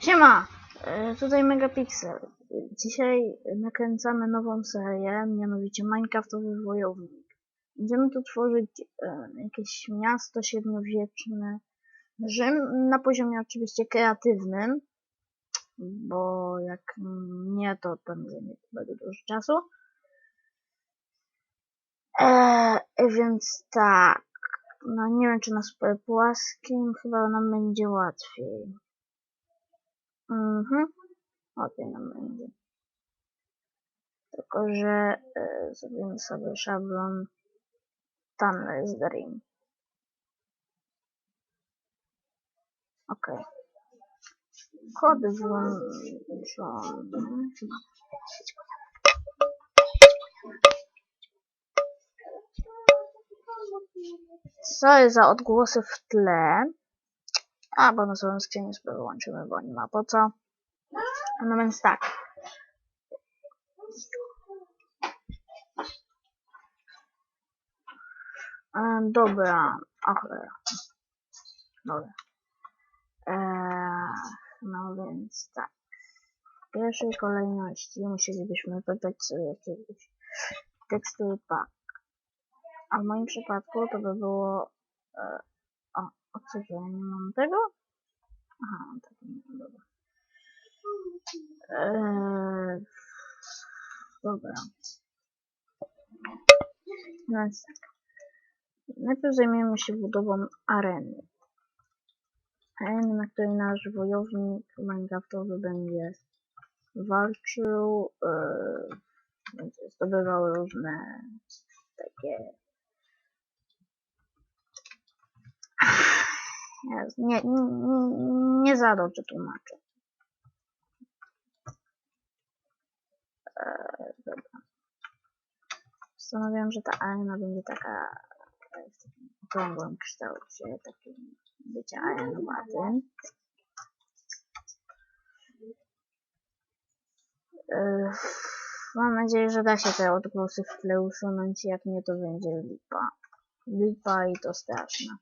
Siema, e, tutaj Megapixel. Dzisiaj nakręcamy nową serię, mianowicie Minecraftowy Wojownik. Będziemy tu tworzyć e, jakieś miasto średniowieczne, Rzym na poziomie oczywiście kreatywnym, bo jak nie, to tam zajmie bardzo dużo czasu. E, więc tak, no nie wiem czy na super płaskim, chyba nam będzie łatwiej. Mhm. Łatwiej nam będzie. Tylko, że e, zrobimy sobie szablon Tunnels Dream. Ok. Kody włączone. Co jest za odgłosy w tle? A, bo na swoją skrzynię sobie wyłączymy, bo nie ma po co. No więc tak. E, dobra, o cholera. Dobra. E, no więc tak. W pierwszej kolejności musielibyśmy dodać sobie jakiegoś tekstu pack. A w moim przypadku to by było... E, o, co ja nie mam tego? Aha, mam tego nie mam, dobra. Eee, dobra. No więc tak. Najpierw zajmiemy się budową areny. Areny, na której nasz wojownik minecraftowy będzie walczył, yy, będzie zdobywał różne takie nie, nie, nie za dobrze tłumaczę. Eee, dobra. Postanowiłam, że ta arena będzie taka e, w okrągłym kształcie, takim bycia arenowatym. Eee, mam nadzieję, że da się te odgłosy w tle usunąć, jak nie to będzie lipa. Lipa i to straszne.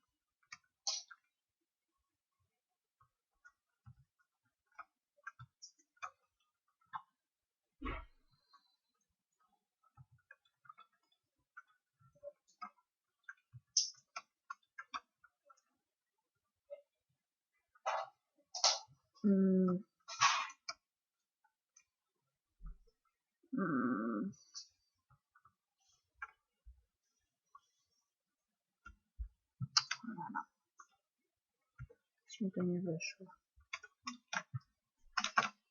Mm. Mm. Dobra. Coś mi to nie wyszło.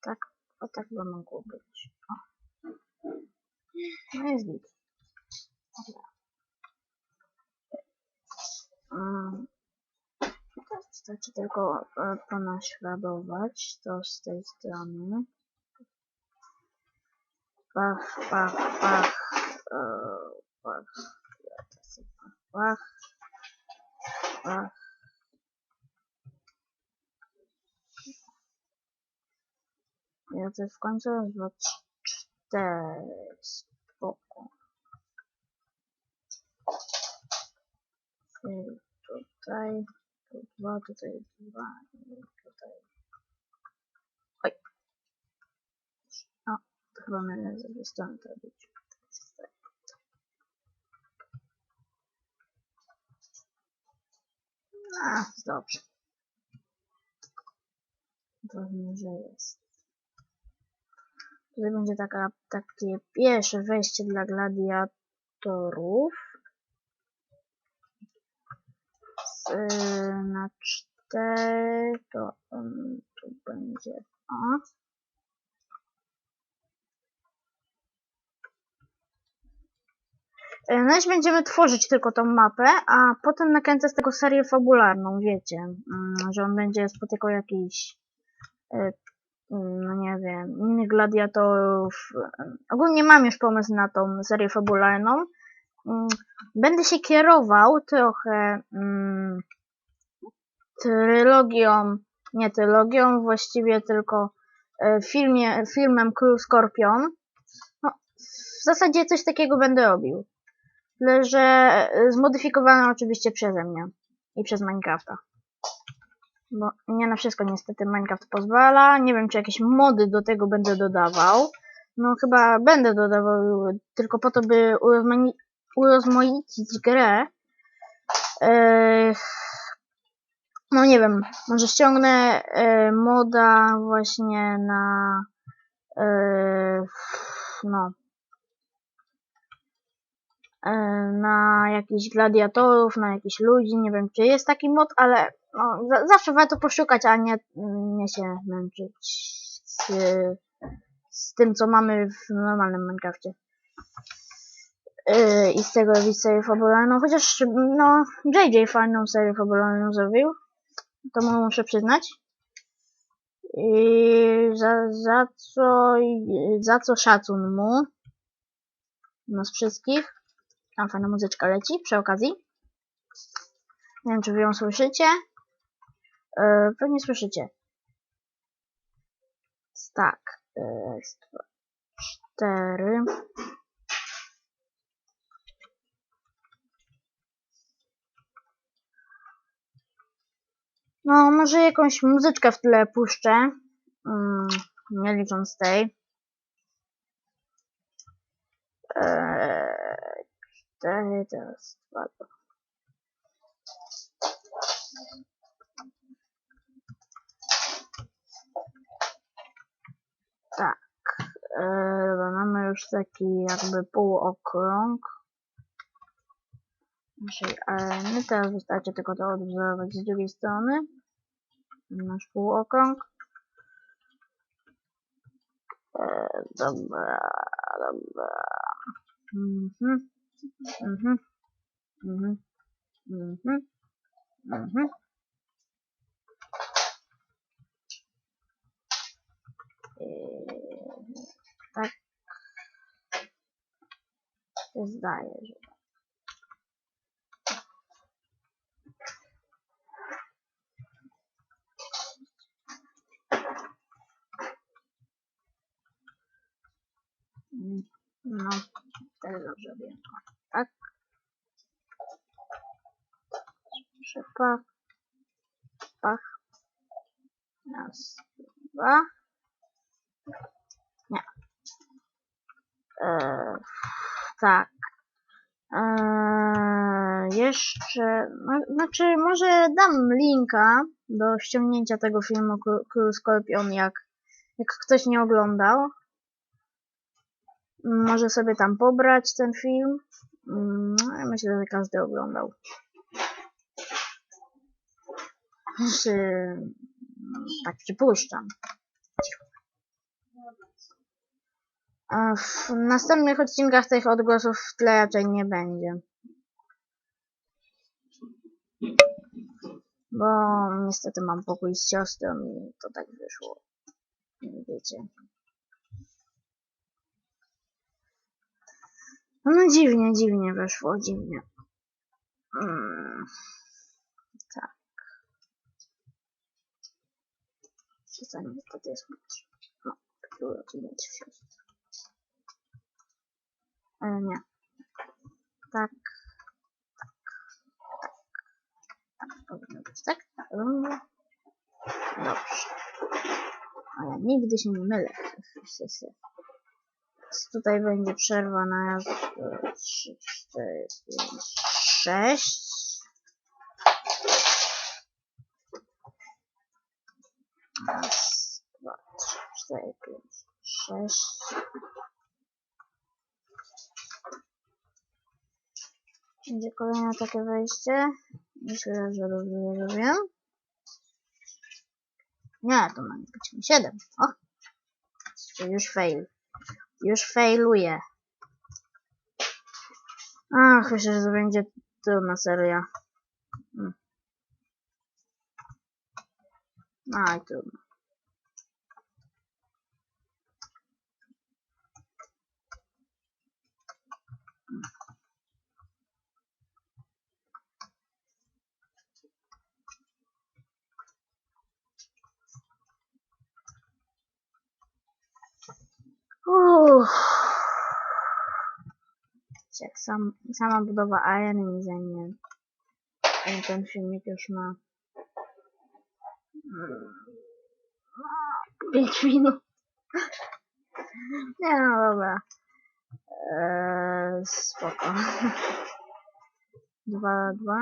Tak, o tak by mogło być. O. No jest git. Dobra. Mm. Wystarczy tylko e, to naśladować, to z tej strony. Pach, pach, pach, e, pach, pach, pach. Ja to w końcu dwa, cztery, spoko. Czyli tutaj tu dwa, tutaj dwa i tutaj. Oj. O, to chyba mylę z to robić. A, dobrze. Ważne, że jest. Tutaj będzie taka, takie pierwsze wejście dla gladiatorów. Z, na 4 to um, tu będzie o. E, No i będziemy tworzyć tylko tą mapę, a potem nakręcę z tego serię fabularną, wiecie, mm, że on będzie spotykał jakiś, mm, no nie wiem, innych gladiatorów. Ogólnie mam już pomysł na tą serię fabularną. Mm, Będę się kierował trochę mm, trylogią, nie trylogią, właściwie tylko e, filmie, filmem Król Skorpion. No, w zasadzie coś takiego będę robił. Tyle, że e, zmodyfikowane oczywiście przeze mnie i przez Minecrafta. Bo nie na wszystko niestety Minecraft pozwala. Nie wiem, czy jakieś mody do tego będę dodawał. No chyba będę dodawał tylko po to, by urozmaicić grę. Eee, no nie wiem, może ściągnę e, moda właśnie na e, no e, na jakichś gladiatorów, na jakichś ludzi, nie wiem czy jest taki mod, ale no, za, zawsze warto poszukać, a nie, nie się męczyć z, z tym co mamy w normalnym Minecrafcie. Yy, I z tego robić serię fabularną, chociaż no JJ fajną serię fabularną zrobił, to mu muszę przyznać. I za, za co za co szacun mu nas wszystkich. Tam fajna muzyczka leci przy okazji. Nie wiem, czy wy ją słyszycie. Yy, pewnie słyszycie. Tak. Yy, cztery. No, może jakąś muzyczkę w tle puszczę. Mm, nie licząc tej. Eee, teraz dwa, dwa. Tak. Eee, mamy już taki jakby półokrąg naszej areny. Teraz wystarczy tylko to odwzorować z drugiej strony. Nasz półokrąg. Eee, dobra, dobra. Mhm. Mhm. Mhm. Mhm. Mhm. Eee, tak. Się zdaje, że Mm, No, też dobrze wiem. Tak. Jeszcze pach. Pach. Raz, dwa. Nie. Eee, tak. Eee, jeszcze, no, znaczy może dam linka do ściągnięcia tego filmu Król Skorpion, jak, jak ktoś nie oglądał. Może sobie tam pobrać ten film. Mm, Myślę, że każdy oglądał. Znaczy, tak przypuszczam. A w następnych odcinkach tych odgłosów w tle raczej nie będzie. Bo niestety mam pokój z siostrą i to tak wyszło. Wiecie. No dziwnie, dziwnie weszło, dziwnie. Mm, tak. Za niestety jest. No, było tu w siostrze. Ale nie. Tak. Tak. Tak. Tak powinno być, tak? Równo. Dobrze. A ja nigdy się nie mylę. Tutaj będzie przerwa na raz, dwa, trzy, cztery, pięć, sześć. Raz, dwa, trzy, cztery, pięć, sześć. Będzie kolejne takie wejście. Myślę, że je wiem. Nie, to ma być 7. O! Czyli już fail. Już failuje. Ach, myślę, że to będzie trudna seria. Hmm. Aj, trudno. Jak sam, sama budowa areny mi zajmie. Ten- filmik już ma Mm, no, Pięć minut. Nie no, dobra. Eee, spoko. Dwa, dwa.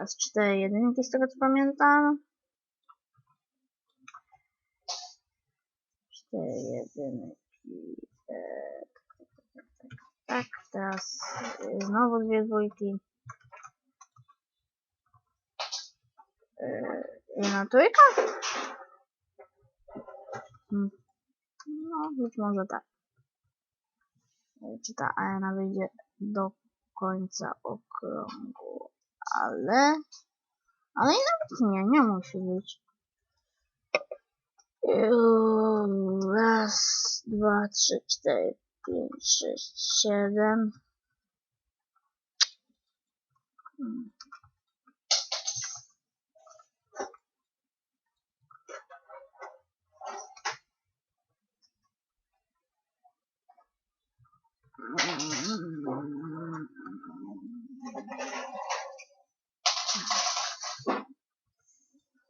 Raz cztery jedynki z tego co pamiętam. Cztery jedynki. Tak, teraz e, znowu dwie dwójki. Jedna trójka? Hmm. No, być może tak. E, Czy ta arena wyjdzie do końca okrągłu, ale... Ale i nawet nie, nie musi być. Raz, dwa, trzy, cztery, pięć, sześć, siedem.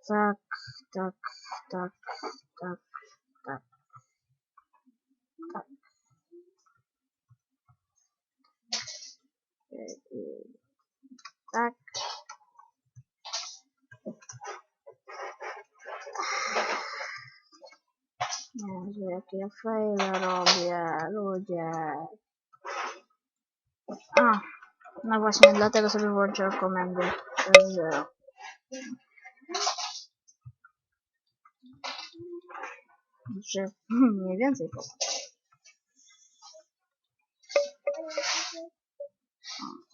Tak, tak, tak, tak. Tak. E, e, Tak. Jakie ja fejle robię, ludzie. A, no właśnie, dlatego sobie włączyłem komendy zero. Znaczy, mniej więcej po.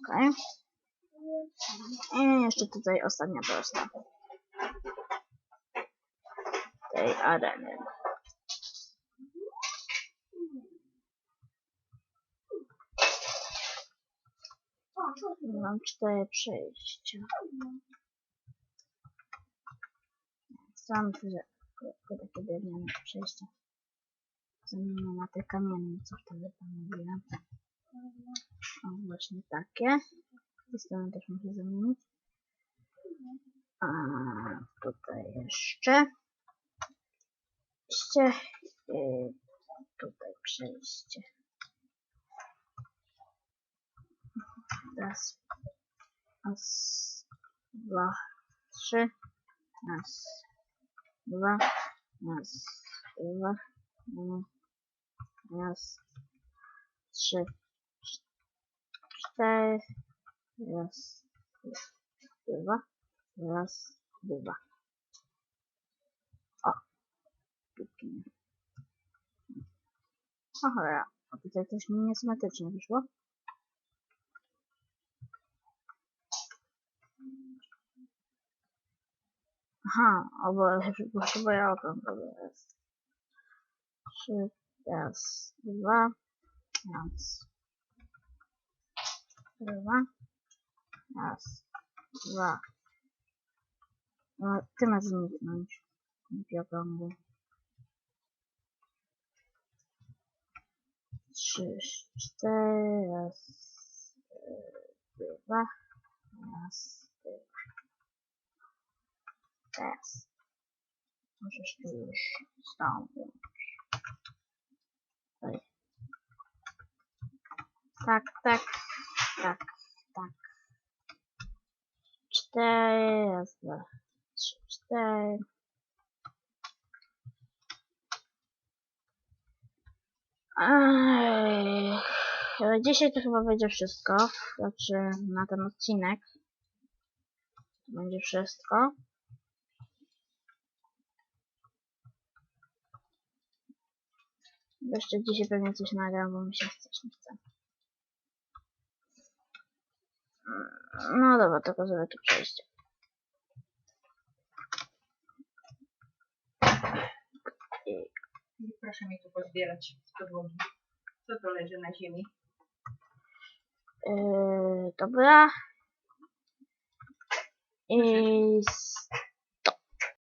Okej. I jeszcze tutaj ostatnia prosta. Tej areny. Mam cztery przejścia. Sam że tylko takie drewniane przejścia. Zamienię na te kamienne, co wtedy panowie. O, właśnie takie. Z tej strony też muszę zamienić. A tutaj jeszcze. Przejście. I tutaj przejście. Raz. Raz. Dwa. Trzy. Raz. Dwa. Raz. Dwa. Raz. Trzy. Cztery. Raz. Dwa. Raz. Dwa. O. Pięknie. O cholera. A tutaj coś niesymetrycznie wyszło. Aha, albo ja się potrzebuję okrągłego. Raz. Trzy, raz, dwa, raz. Dwa. Raz, dwa. No, ty masz zniknąć. Okrągłe. Trzy, cztery, raz, dwa, raz. Teraz. Możesz tu już. Oj. Tak, tak, tak, tak. Cztery, raz, dwa, trzy, cztery. Ej, Dzisiaj to chyba będzie wszystko. Znaczy na ten odcinek. Będzie wszystko. Jeszcze dzisiaj pewnie coś nagram, bo mi się strasznie chce. No dobra, tylko zrobię tu przejście. I, Proszę mi tu pozbierać z podłogi. Co to leży na ziemi? yy, dobra. I